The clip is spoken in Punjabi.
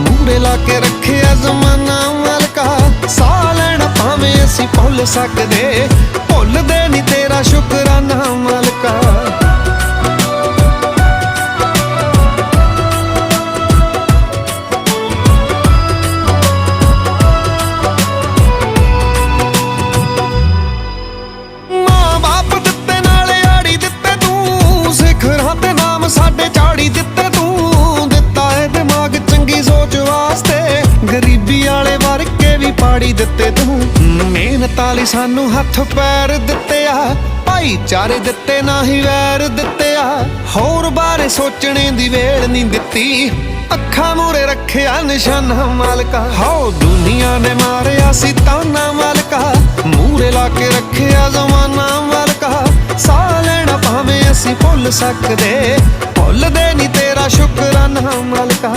ਮੂਰੇ ਲਾ ਕੇ ਰੱਖਿਆ ਜ਼ਮਾਨਾ ਮਾਲਕਾ। ਸਾਹ ਲੈਣਾ ਭਾਵੇਂ ਅਸੀਂ ਭੁੱਲ ਸਕਦੇ। ਭੁੱਲਦੇ ਨਹੀਂ ਤੇਰਾ ਗਰੀਬੀ ਵਾਲੇ ਵਰਕੇ ਵੀ ਪਾੜੀ ਦਿੱਤੇ ਤੂੰ। ਮਿਹਨਤ ਵਾਲੀ ਸਾਨੂੰ ਹੱਥ ਪੈਰ ਦਿੱਤੇ ਆ ਭਾਈਚਾਰੇ ਦਿੱਤੇ ਨਾ ਹੀ ਵੈਰ ਦਿੱਤੇ ਆ ਹੋਰ ਬਾਰੇ ਸੋਚਣੇ ਦੀ ਵੇਲ ਨਹੀਂ ਦਿੱਤੀ। ਅੱਖਾਂ ਮੂਰੇ ਰੱਖਿਆ ਨਿਸ਼ਾਨਾ ਮਾਲਕਾ। ਹੋ ਦੁਨੀਆ ਨੇ ਮਾਰਿਆ ਸੀ ਤਾਨਾ ਮਾਲਕਾ। ਮੂਰੇ ਲਾ ਕੇ ਰੱਖਿਆ ਜ਼ਮਾਨਾ ਮਾਲਕਾ। ਸਾਹ ਲੈਣਾ ਭਾਵੇਂ ਅਸੀਂ ਭੁੱਲ ਸਕਦੇ। ਭੁੱਲਦੇ ਨਹੀਂ ਤੇਰਾ ਸ਼ੁਕਰਾਨਾ ਮਾਲਕਾ।